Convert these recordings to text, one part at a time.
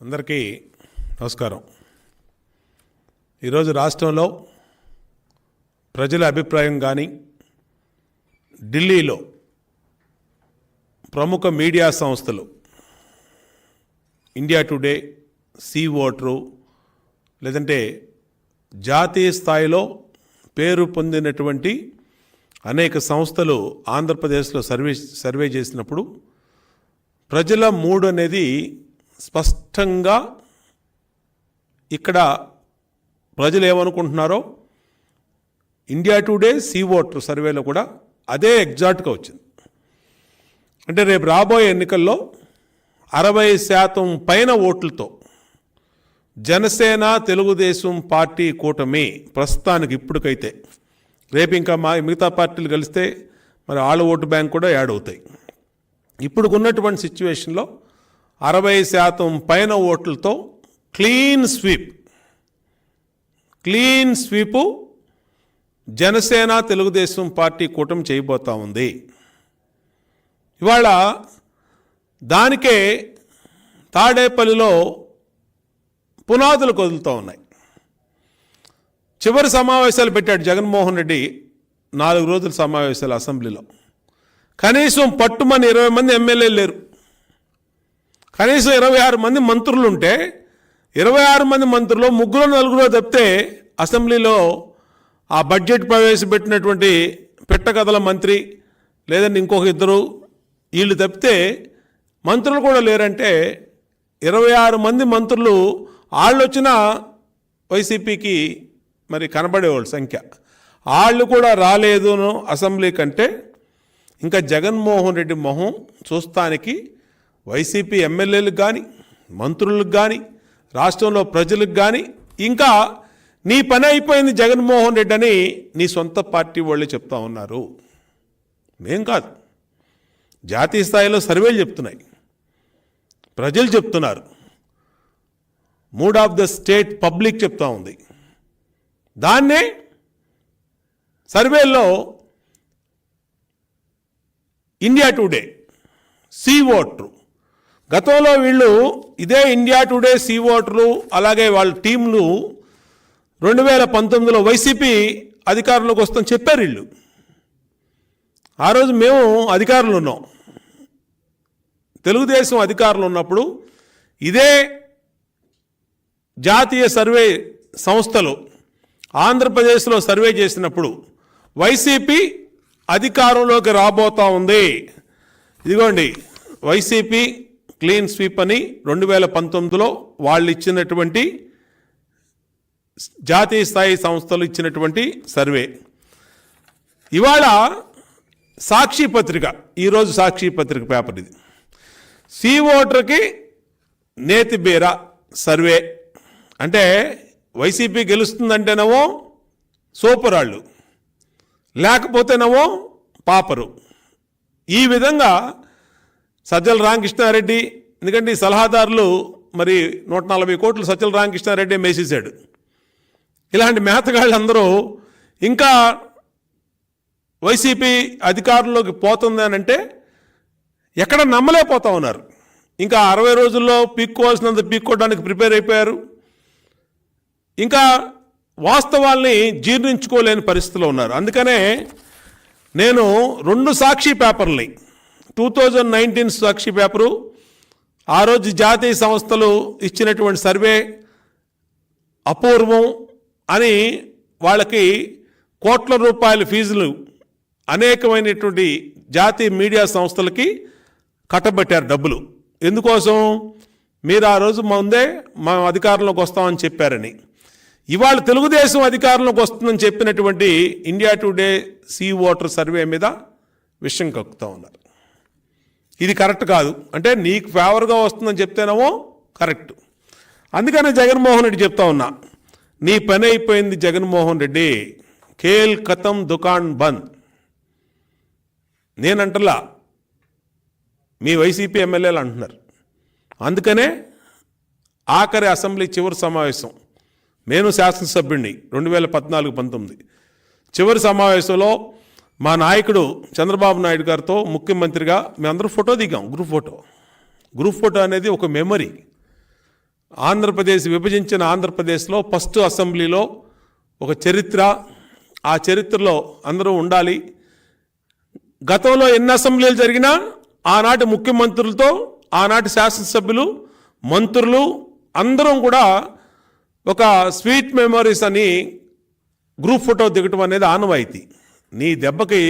అందరికీ నమస్కారం. ఈరోజు రాష్ట్రంలో ప్రజల అభిప్రాయం కానీ ఢిల్లీలో ప్రముఖ మీడియా సంస్థలు ఇండియా టుడే సీ ఓటరు లేదంటే జాతీయ స్థాయిలో పేరు పొందినటువంటి అనేక సంస్థలు ఆంధ్రప్రదేశ్లో సర్వే సర్వే చేసినప్పుడు ప్రజల మూడు అనేది స్పష్టంగా ఇక్కడ ప్రజలు ఏమనుకుంటున్నారో ఇండియా టుడే సీ ఓటర్ సర్వేలో కూడా అదే ఎగ్జాక్ట్గా వచ్చింది. అంటే రేపు రాబోయే ఎన్నికల్లో అరవై శాతం పైన ఓట్లతో జనసేన తెలుగుదేశం పార్టీ కూటమి ప్రస్తుతానికి ఇప్పటికైతే. రేపు ఇంకా మా మిగతా పార్టీలు కలిస్తే మరి వాళ్ళ ఓటు బ్యాంక్ కూడా యాడ్ అవుతాయి. ఇప్పుడు ఉన్నటువంటి సిచ్యువేషన్లో అరవై శాతం పైన ఓట్లతో clean sweep. Clean sweep Janasena Telugudesam party కూటమి చేయబోతా ఉంది. ఇవాళ దానికే తాడేపల్లిలో పునాదులు కదులుతూ ఉన్నాయి. చివరి సమావేశాలు పెట్టాడు జగన్మోహన్ రెడ్డి నాలుగు రోజుల సమావేశాలు అసెంబ్లీలో. కనీసం పట్టుమని ఇరవై మంది ఎమ్మెల్యేలు లేరు. కనీసం ఇరవై ఆరు మంది మంత్రులు ఉంటే ఇరవై ఆరు మంది మంత్రులు ముగ్గురు నలుగురు తప్పితే అసెంబ్లీలో ఆ బడ్జెట్ ప్రవేశపెట్టినటువంటి పెట్టకథల మంత్రి లేదంటే ఇంకొక ఇద్దరు వీళ్ళు తప్పితే మంత్రులు కూడా లేరంటే ఇరవై ఆరు మంది మంత్రులు వాళ్ళు వచ్చిన వైసీపీకి మరి కనబడేవాళ్ళు సంఖ్య. వాళ్ళు కూడా రాలేదును అసెంబ్లీ కంటే. ఇంకా జగన్మోహన్ రెడ్డి మొహం చూస్తానికి వైసీపీ ఎమ్మెల్యేలకు కానీ మంత్రులకు కానీ రాష్ట్రంలో ప్రజలకు కానీ ఇంకా నీ పని అయిపోయింది జగన్మోహన్ రెడ్డి అని నీ సొంత పార్టీ వాళ్ళే చెప్తా ఉన్నారు. మేం కాదు. జాతీయ స్థాయిలో సర్వేలు చెప్తున్నాయి. ప్రజలు చెప్తున్నారు. Mood of the state public చెప్తా ఉంది. దాన్నే సర్వేల్లో ఇండియా టుడే సీ ఓట్రు గతంలో వీళ్ళు ఇదే ఇండియా టుడే సీ ఓటర్లు అలాగే వాళ్ళ టీంలు రెండు వేల పంతొమ్మిదిలో వైసీపీ అధికారంలోకి వస్తామని చెప్పారు వీళ్ళు. ఆ రోజు మేము అధికారులు ఉన్నాం. తెలుగుదేశం అధికారులు ఉన్నప్పుడు ఇదే జాతీయ సర్వే సంస్థలు ఆంధ్రప్రదేశ్లో సర్వే చేసినప్పుడు వైసీపీ అధికారంలోకి రాబోతా ఉంది. ఇదిగోండి వైసీపీ క్లీన్ స్వీప్ అని రెండు వేల పంతొమ్మిదిలో వాళ్ళు ఇచ్చినటువంటి జాతీయ స్థాయి సంస్థలు ఇచ్చినటువంటి సర్వే. ఇవాళ సాక్షి పత్రిక ఈరోజు సాక్షి పత్రిక పేపర్ ఇది. సి ఓటర్కి నేతిబీర సర్వే. అంటే వైసీపీ గెలుస్తుందంటేనేమో సూపరాళ్ళు లేకపోతేనేమో పాపరు. ఈ విధంగా సజ్జల రామకృష్ణారెడ్డి ఎందుకంటే ఈ సలహాదారులు మరి నూట నలభై కోట్లు సజ్జల రామకృష్ణారెడ్డి మేసేశాడు. ఇలాంటి మేతగాళ్ళందరూ ఇంకా వైసీపీ అధికారంలోకి పోతుంది అని అంటే ఎక్కడ నమ్మలేకపోతా ఉన్నారు. ఇంకా అరవై రోజుల్లో పీక్కోవాల్సినంత పీక్కోవడానికి ప్రిపేర్ అయిపోయారు. ఇంకా వాస్తవాల్ని జీర్ణించుకోలేని పరిస్థితిలో ఉన్నారు. అందుకనే నేను రెండు సాక్షి పేపర్ని two thousand nineteen Sakshi paper. ఆ రోజు జాతీయ సంస్థలు ఇచ్చినటువంటి సర్వే అపూర్వం అని వాళ్ళకి కోట్ల రూపాయల ఫీజులు అనేకమైనటువంటి జాతీయ మీడియా సంస్థలకి కట్టబెట్టారు డబ్బులు. ఎందుకోసం? మీరు ఆ రోజు ముందే మా అధికారంలోకి వస్తామని చెప్పారని. ఇవాళ తెలుగుదేశం అధికారంలోకి వస్తుందని చెప్పినటువంటి India Today C voter survey మీద విషయం కక్కుతూ ఉన్నారు. ఇది కరెక్ట్ కాదు. అంటే నీకు ఫేవర్గా వస్తుందని చెప్తేనేమో కరెక్ట్. అందుకనే జగన్మోహన్ రెడ్డి చెప్తా ఉన్నా నీ పని అయిపోయింది జగన్మోహన్ రెడ్డి. కేల్ కతం దుకాన్ బంద్. నేనంటలా మీ వైసీపీ ఎమ్మెల్యేలు అంటున్నారు. అందుకనే ఆఖరి అసెంబ్లీ చివరి సమావేశం. నేను శాసనసభ్యుడిని రెండు వేల పద్నాలుగు పంతొమ్మిది. చివరి సమావేశంలో మా నాయకుడు చంద్రబాబు నాయుడు గారితో ముఖ్యమంత్రిగా మేమందరూ ఫోటో దిగాం గ్రూప్ ఫోటో. గ్రూప్ ఫోటో అనేది ఒక మెమరీ. ఆంధ్రప్రదేశ్ విభజించిన ఆంధ్రప్రదేశ్లో ఫస్ట్ అసెంబ్లీలో ఒక చరిత్ర. ఆ చరిత్రలో అందరూ ఉండాలి. గతంలో ఎన్ని అసెంబ్లీలు జరిగినా ఆనాటి ముఖ్యమంత్రులతో ఆనాటి శాసనసభ్యులు మంత్రులు అందరం కూడా ఒక స్వీట్ మెమరీస్ అని గ్రూప్ ఫోటో దిగటం అనేది ఆనవాయితీ. నీ దెబ్బకి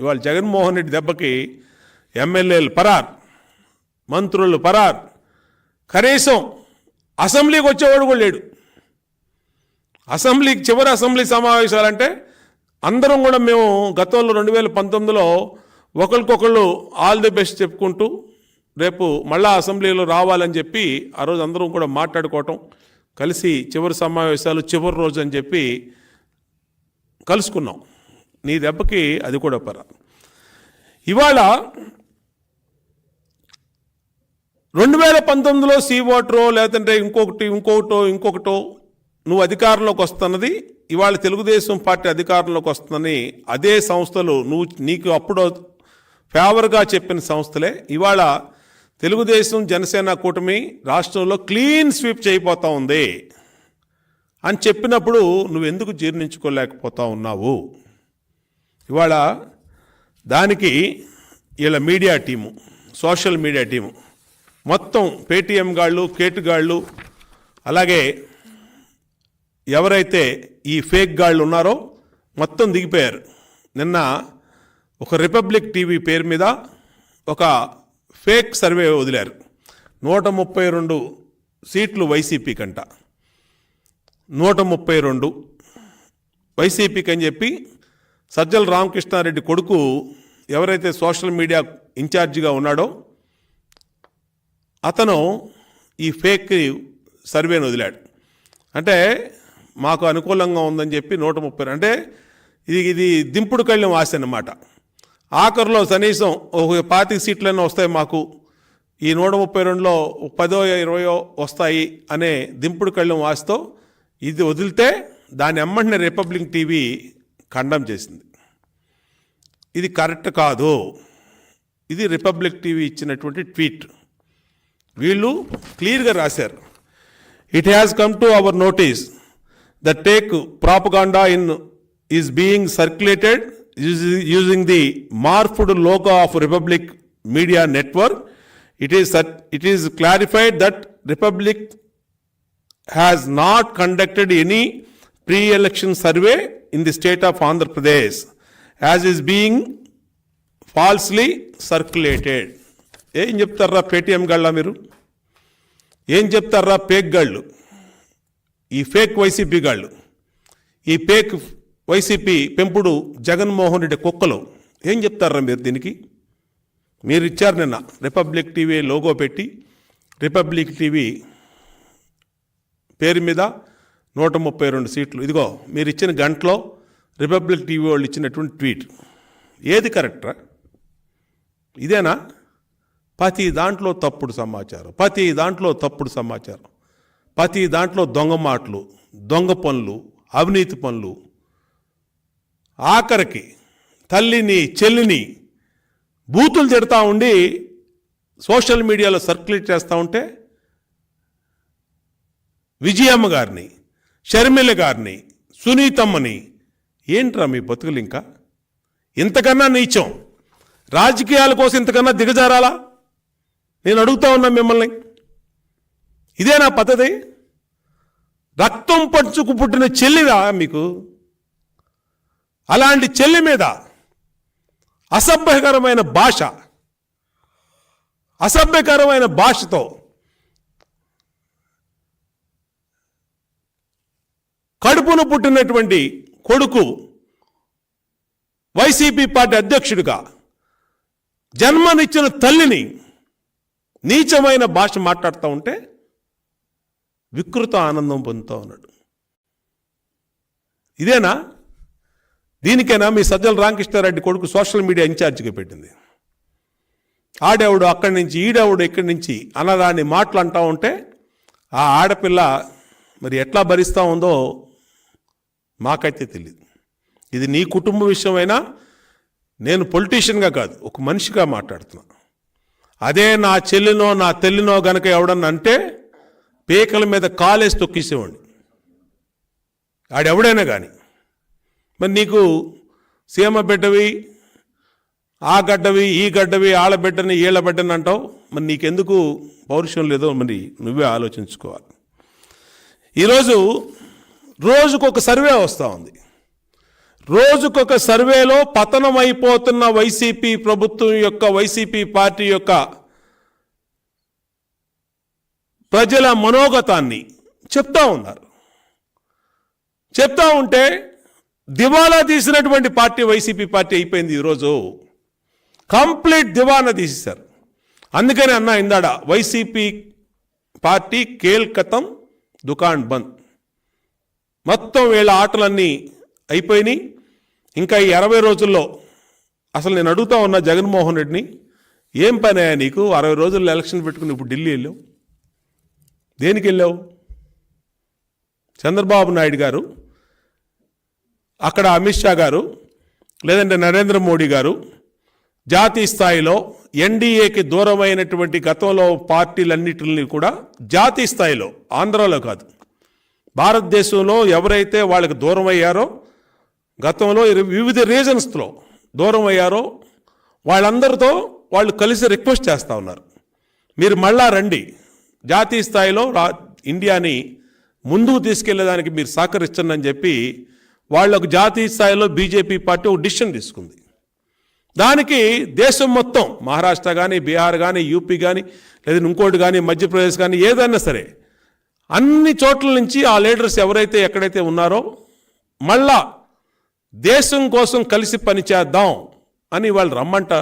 ఇవాళ జగన్మోహన్ రెడ్డి దెబ్బకి ఎమ్మెల్యేలు పరార్ మంత్రులు పరార్ కనీసం అసెంబ్లీకి వచ్చేవాడు కూడా లేడు. అసెంబ్లీకి చివరి అసెంబ్లీ సమావేశాలంటే అందరం కూడా మేము గతంలో రెండు వేల పంతొమ్మిదిలో ఒకరికొకళ్ళు ఆల్ ది బెస్ట్ చెప్పుకుంటూ రేపు మళ్ళా అసెంబ్లీలో రావాలని చెప్పి ఆ రోజు అందరం కూడా మాట్లాడుకోవటం కలిసి చివరి సమావేశాలు చివరి రోజు అని చెప్పి కలుసుకున్నాం. నీ దెబ్బకి అది కూడా పర. ఇవాళ రెండు వేల పంతొమ్మిదిలో సీ ఓటరో లేదంటే ఇంకొకటి ఇంకొకటో ఇంకొకటో నువ్వు అధికారంలోకి వస్తున్నది ఇవాళ తెలుగుదేశం పార్టీ అధికారంలోకి వస్తుందని అదే సంస్థలు నువ్వు నీకు అప్పుడు ఫేవర్గా చెప్పిన సంస్థలే. ఇవాళ తెలుగుదేశం జనసేన కూటమి రాష్ట్రంలో క్లీన్ స్వీప్ చేయబోతా ఉంది. అని చెప్పినప్పుడు నువ్వు ఎందుకు జీర్ణించుకోలేకపోతా ఉన్నావు? ఇవాళ దానికి వీళ్ళ media team social media team మొత్తం పేటీఎం గాళ్ళు కేటుగాళ్ళు అలాగే ఎవరైతే ఈ ఫేక్ గాళ్ళు ఉన్నారో మొత్తం దిగిపోయారు. నిన్న ఒక రిపబ్లిక్ టీవీ పేరు మీద ఒక ఫేక్ సర్వే వదిలారు. నూట ముప్పై రెండు సీట్లు వైసీపీ కంట. నూట ముప్పై రెండు వైసీపీకి అని చెప్పి సజ్జల రామకృష్ణారెడ్డి కొడుకు ఎవరైతే సోషల్ మీడియా ఇన్ఛార్జిగా ఉన్నాడో అతను ఈ ఫేక్ సర్వేను వదిలాడు. అంటే మాకు అనుకూలంగా ఉందని చెప్పి నూట ముప్పై అంటే ఇది ఇది దింపుడు కళ్ళెం ఆశ అన్నమాట. ఆఖరిలో కనీసం ఒక పాతిక సీట్లైనా వస్తాయి మాకు. ఈ నూట ముప్పై రెండులో పదో ఇరవయో వస్తాయి అనే దింపుడు కళ్ళెం ఆశతో ఇది వదిలితే దాని ఎమ్మంటిన రిపబ్లిక్ టీవీ ఖండం చేసింది. ఇది కరెక్ట్ కాదు. ఇది రిపబ్లిక్ టీవీ ఇచ్చినటువంటి ట్వీట్. వీళ్ళు క్లియర్గా రాశారు. It has come to our notice the take propaganda in is being circulated using the morphed logo of Republic media network it is it is clarified that Republic has not conducted any pre election survey in the state of Andhra Pradesh as is being falsely circulated. ఏం చెప్తారా Paytm గళ్ళ మీరు? ఏం చెప్తారా పేక్ గళ్ళు? ఈ fake YCP గాళ్ళు. ఈ fake YCP పెంపుడు జగన్మోహన్ రెడ్డి కుక్కలు. ఏం చెప్తారా మీరు దీనికి? మీరు ఇచ్చారు నిన్న రిపబ్లిక్ టీవీ లోగో పెట్టి రిపబ్లిక్ టీవీ పేరు మీద నూట ముప్పై రెండు సీట్లు. ఇదిగో మీరు ఇచ్చిన గంటలో రిపబ్లిక్ టీవీ వాళ్ళు ఇచ్చినటువంటి ట్వీట్. ఏది కరెక్టరా? ఇదేనా? ప్రతి దాంట్లో తప్పుడు సమాచారం. ప్రతి దాంట్లో తప్పుడు సమాచారం. ప్రతి దాంట్లో దొంగ మాటలు దొంగ పనులు అవినీతి పనులు. ఆఖరికి తల్లిని చెల్లిని బూతులు తిడతా ఉండి సోషల్ మీడియాలో సర్క్యులేట్ చేస్తూ ఉంటే విజయమ్మ గారిని షర్మిల గారిని సునీతమ్మని. ఏంట్రా మీ బతుకులు ఇంకా? ఇంతకన్నా నీచం. రాజకీయాల కోసం ఇంతకన్నా దిగజారాలా? నేను అడుగుతా ఉన్నా మిమ్మల్ని. ఇదే నా పద్ధతి? రక్తం పంచుకు పుట్టిన చెల్లిరా మీకు? అలాంటి చెల్లి మీద అసభ్యకరమైన భాష అసభ్యకరమైన భాషతో కడుపున పుట్టినటువంటి కొడుకు వైసీపీ పార్టీ అధ్యక్షుడిగా జన్మనిచ్చిన తల్లిని నీచమైన భాష మాట్లాడుతూ ఉంటే వికృత ఆనందం పొందుతూ ఉన్నాడు. ఇదేనా? దీనికైనా మీ సజ్జల రామకృష్ణారెడ్డి కొడుకు సోషల్ మీడియా ఇన్ఛార్జిగా పెట్టింది. ఆడేవుడు అక్కడి నుంచి ఈడేవుడు ఇక్కడి నుంచి అనరాని మాటలు అంటూ ఉంటే ఆ ఆడపిల్ల మరి ఎట్లా భరిస్తూ ఉందో మాకైతే తెలియదు ఇది నీ కుటుంబ విషయమైనా నేను పొలిటీషియన్గా కాదు ఒక మనిషిగా మాట్లాడుతున్నా. అదే నా చెల్లినో నా తెల్లినో గనక ఎవడన్నా అంటే పేకల మీద కాలేసి తొక్కేసేవాడిని. ఆడెవడైనా కానీ మరి నీకు సీమ బిడ్డవి ఆ గడ్డవి ఈ గడ్డవి ఆళ్ళ బిడ్డని ఈళ్ళ బిడ్డని అంటావు? మరి నీకెందుకు పౌరుషం లేదో మరి నువ్వే ఆలోచించుకోవాలి. ఈరోజు రోజుకొక సర్వే వస్తూ ఉంది. రోజుకొక సర్వేలో పతనమైపోతున్న వైసీపీ ప్రభుత్వం యొక్క వైసీపీ పార్టీ యొక్క ప్రజల మనోగతాన్ని చెప్తా ఉన్నారు. చెప్తా ఉంటే దివాలా తీసినటువంటి పార్టీ వైసీపీ పార్టీ అయిపోయింది ఈరోజు. కంప్లీట్ దివానా తీసేశారు. అందుకని అన్న ఇందాడ వైసీపీ పార్టీ కేల్కతం దుకాణ్ బంద్. మొత్తం వీళ్ళ ఆటలన్నీ అయిపోయినాయి. ఇంకా ఈ అరవై రోజుల్లో అసలు నేను అడుగుతా ఉన్నా జగన్మోహన్ రెడ్డిని ఏం పని అయ్యా నీకు? అరవై రోజుల్లో ఎలక్షన్ పెట్టుకుని ఇప్పుడు ఢిల్లీ వెళ్ళావు? దేనికి వెళ్ళావు? చంద్రబాబు నాయుడు గారు అక్కడ అమిత్ షా గారు లేదంటే నరేంద్ర మోడీ గారు జాతీయ స్థాయిలో ఎన్డీఏకి దూరమైనటువంటి గతంలో పార్టీలన్నిటిని కూడా జాతీయ స్థాయిలో ఆంధ్రాలో కాదు భారతదేశంలో ఎవరైతే వాళ్ళకి దూరం అయ్యారో గతంలో వివిధ రీజన్స్లో దూరం అయ్యారో వాళ్ళందరితో వాళ్ళు కలిసి రిక్వెస్ట్ చేస్తూ ఉన్నారు. మీరు మళ్ళా రండి. జాతీయ స్థాయిలో రా ఇండియాని ముందుకు తీసుకెళ్ళేదానికి మీరు సహకరిస్తుందని అని చెప్పి వాళ్ళకు జాతీయ స్థాయిలో బీజేపీ పార్టీ ఒక డిసిషన్ తీసుకుంది. దానికి దేశం మొత్తం మహారాష్ట్ర కానీ బీహార్ కానీ యూపీ కానీ లేదా ఇంకోటి కానీ మధ్యప్రదేశ్ కానీ ఏదైనా సరే అన్ని చోట్ల నుంచి ఆ లీడర్స్ ఎవరైతే ఎక్కడైతే ఉన్నారో మళ్ళా దేశం కోసం కలిసి పనిచేద్దాం అని వాళ్ళు రమ్మంట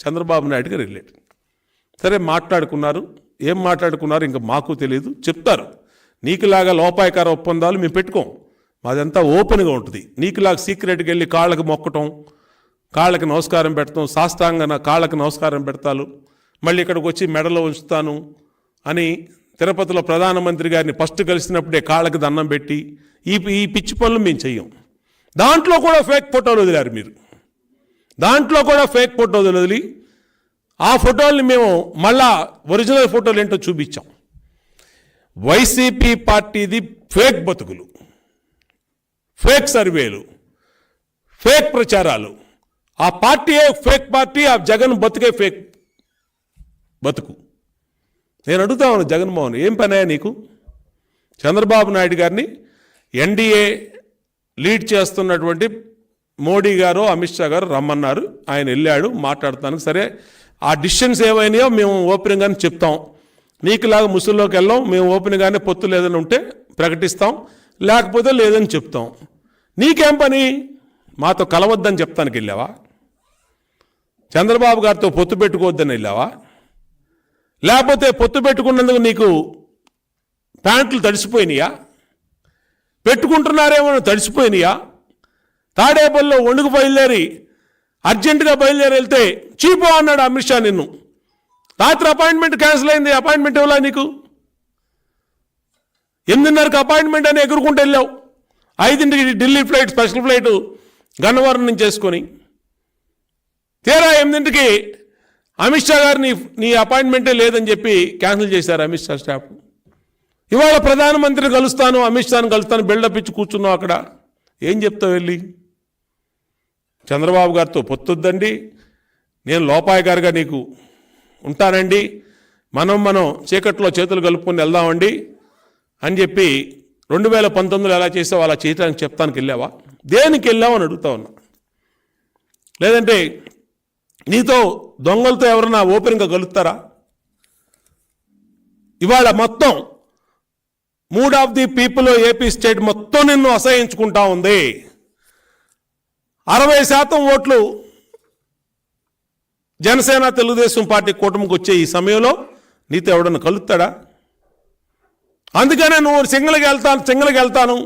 చంద్రబాబు నాయుడు గారు రిలేట్. సరే మాట్లాడుకున్నారు. ఏం మాట్లాడుకున్నారు? ఇంకా మాకు తెలియదు చెప్తారు. నీకులాగా లోపాయకార ఒప్పందాలు మేము పెట్టుకోం. మాదంతా ఓపెన్గా ఉంటుంది. నీకులాగా సీక్రెట్కి వెళ్ళి కాళ్ళకి మొక్కటం కాళ్ళకి నమస్కారం పెడతాం సాష్టాంగన కాళ్ళకి నమస్కారం పెడతాను మళ్ళీ ఇక్కడికి వచ్చి మెడలో ఉంచుతాను అని తిరుపతిలో ప్రధానమంత్రి గారిని ఫస్ట్ కలిసినప్పుడే కాళ్ళకి దండం పెట్టి ఈ ఈ పిచ్చి పనులు మేము చెయ్యం. దాంట్లో కూడా ఫేక్ ఫోటోలు వదిలారు మీరు. దాంట్లో కూడా ఫేక్ ఫోటోలు వదిలి ఆ ఫోటోల్ని మేము మళ్ళా ఒరిజినల్ ఫోటోలు ఏంటో చూపించాం. వైసీపీ పార్టీది ఫేక్ బతుకులు ఫేక్ సర్వేలు ఫేక్ ప్రచారాలు. ఆ పార్టీయే ఫేక్ పార్టీ ఆ జగన్ బతుకే ఫేక్ బతుకు. నేను అడుగుతా ఉన్నాను జగన్మోహన్ ఏం పనే నీకు? చంద్రబాబు నాయుడు గారిని ఎన్డీఏ లీడ్ చేస్తున్నటువంటి మోడీ గారు అమిత్ షా గారు రమ్మన్నారు. ఆయన వెళ్ళాడు మాట్లాడతాను సరే ఆ డిసిషన్స్ ఏమైనాయో మేము ఓపెన్గానే చెప్తాం. నీకులాగా ముసుల్లోకి వెళ్ళాం మేము ఓపెన్గానే పొత్తు లేదని ఉంటే ప్రకటిస్తాం లేకపోతే లేదని చెప్తాం. నీకేం పని? మాతో కలవద్దని చెప్తానికి వెళ్ళావా? చంద్రబాబు గారితో పొత్తు పెట్టుకోవద్దని వెళ్ళావా? లేకపోతే పొత్తు పెట్టుకున్నందుకు నీకు ప్యాంట్లు తడిసిపోయినాయా? పెట్టుకుంటున్నారేమో తడిసిపోయినాయా? తాడేపల్లిలో ఒణుకు బయలుదేరి అర్జెంటుగా బయలుదేరి వెళ్తే చీపో అన్నాడు అమిత్ షా నిన్ను. రాత్రి అపాయింట్మెంట్ క్యాన్సిల్ అయింది అపాయింట్మెంట్ ఇవ్వలా నీకు? ఎనిమిదిన్నరకు అపాయింట్మెంట్ అని ఎగురుకుంటూ వెళ్ళావు. ఐదింటికి Delhi flight special flight Gannavaram నుంచి చేసుకొని. తీరా ఎనిమిదింటికి అమిత్ షా గారు నీ నీ అపాయింట్మెంటే లేదని చెప్పి క్యాన్సిల్ చేశారు అమిత్ షా స్టాఫ్. ఇవాళ ప్రధానమంత్రిని కలుస్తాను అమిత్ షాను కలుస్తాను బిల్డప్ ఇచ్చి కూర్చున్నావు అక్కడ. ఏం చెప్తావు వెళ్ళి? చంద్రబాబు గారితో పొత్తుద్దండి. నేను లోపాయ గారుగా నీకు ఉంటానండి. మనం మనం చీకట్లో చేతులు కలుపుకొని వెళ్దామండి అని చెప్పి రెండు వేల పంతొమ్మిదిలో ఎలా చేసావు అలా చేయటానికి చెప్తానికి వెళ్ళావా? దేనికి వెళ్ళావు అని అడుగుతా ఉన్నా. లేదంటే నీతో దొంగలతో ఎవరన్నా ఓపెన్గా కలుస్తారా? ఇవాళ మొత్తం mood of the people AP state మొత్తం నిన్ను అసహించుకుంటా ఉంది. అరవై శాతం ఓట్లు జనసేన తెలుగుదేశం పార్టీ కూటమికి వచ్చే ఈ సమయంలో నీతో ఎవడన్నా కలుస్తాడా? అందుకనే నువ్వు సింగిల్కి వెళ్తాను సింగిల్కి వెళ్తాను.